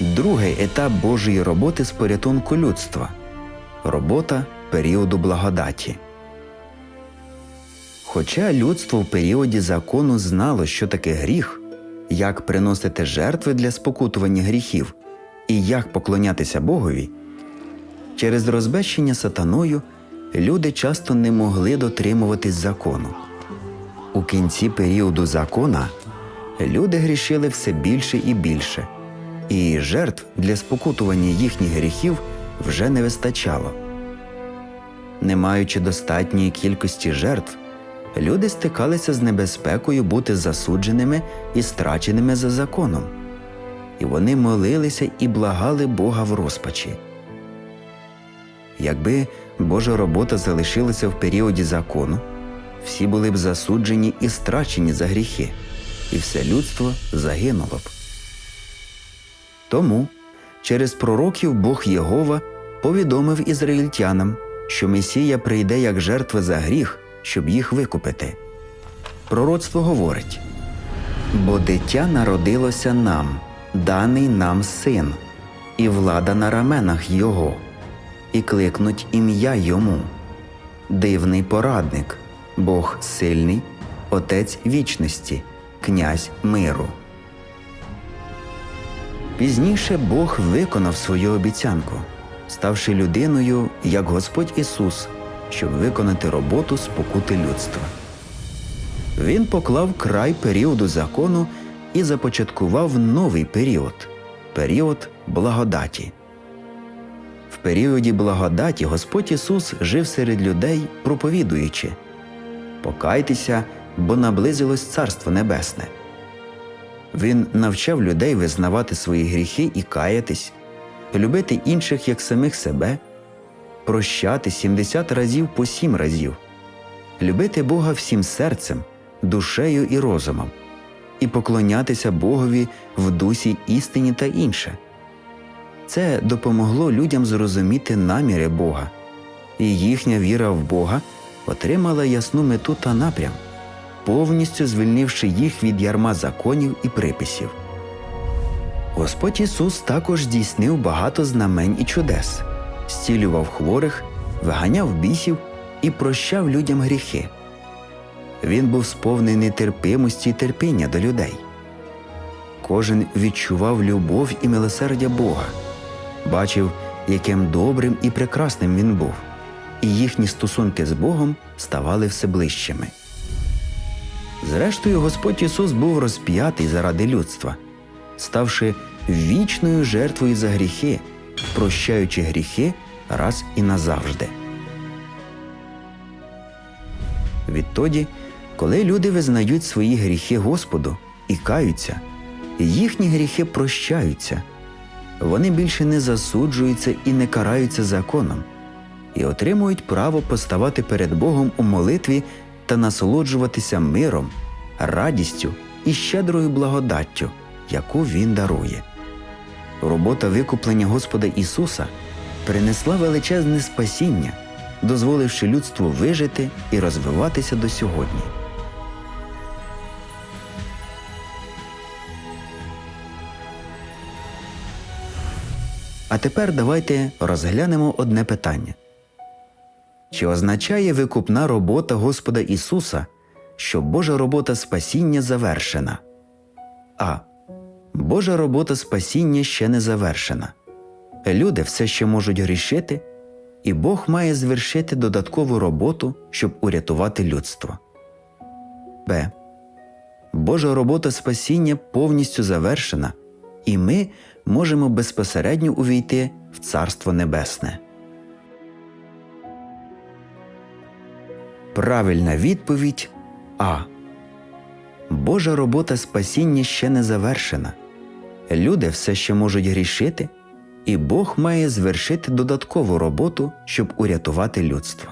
другий етап Божої роботи з порятунку людства робота періоду благодаті. Хоча людство в періоді закону знало, що таке гріх, як приносити жертви для спокутування гріхів і як поклонятися Богові, через розбещення сатаною люди часто не могли дотримуватись закону. У кінці періоду закона люди грішили все більше і більше, і жертв для спокутування їхніх гріхів вже не вистачало. Не маючи достатньої кількості жертв, люди стикалися з небезпекою бути засудженими і страченими за законом, і вони молилися і благали Бога в розпачі. Якби Божа робота залишилася в періоді закону, всі були б засуджені і страчені за гріхи, і все людство загинуло б. Тому через пророків Бог Єгова повідомив ізраїльтянам, що Месія прийде як жертва за гріх, щоб їх викупити. Пророцтво говорить бо дитя народилося нам, даний нам син, і влада на раменах його, і кликнуть ім'я йому. Дивний порадник, Бог сильний, Отець вічності, князь миру. Пізніше Бог виконав свою обіцянку, ставши людиною як Господь Ісус, щоб виконати роботу спокути людства. Він поклав край періоду закону і започаткував новий період період благодаті. В періоді благодаті Господь Ісус жив серед людей, проповідуючи Покайтеся, бо наблизилось Царство Небесне. Він навчав людей визнавати свої гріхи і каятись, любити інших як самих себе, прощати 70 разів по сім разів, любити Бога всім серцем, душею і розумом, і поклонятися Богові в дусі істині та інше. Це допомогло людям зрозуміти наміри Бога, і їхня віра в Бога отримала ясну мету та напрям, повністю звільнивши їх від ярма законів і приписів. Господь Ісус також здійснив багато знамень і чудес, зцілював хворих, виганяв бісів і прощав людям гріхи. Він був сповнений терпимості й терпіння до людей. Кожен відчував любов і милосердя Бога, бачив, яким добрим і прекрасним він був, і їхні стосунки з Богом ставали все ближчими. Зрештою, Господь Ісус був розп'ятий заради людства, ставши вічною жертвою за гріхи, прощаючи гріхи раз і назавжди. Відтоді, коли люди визнають свої гріхи Господу і каються, їхні гріхи прощаються, вони більше не засуджуються і не караються законом, і отримують право поставати перед Богом у молитві та насолоджуватися миром, радістю і щедрою благодаттю, яку Він дарує. Робота викуплення Господа Ісуса принесла величезне спасіння, дозволивши людству вижити і розвиватися до сьогодні. А тепер давайте розглянемо одне питання. Чи означає викупна робота Господа Ісуса, що Божа робота спасіння завершена? А. Божа робота спасіння ще не завершена. Люди все ще можуть грішити, і Бог має звершити додаткову роботу, щоб урятувати людство. Б. Божа робота спасіння повністю завершена, і ми можемо безпосередньо увійти в Царство Небесне. Правильна відповідь А. Божа робота спасіння ще не завершена. Люди все ще можуть грішити, і Бог має звершити додаткову роботу, щоб урятувати людство.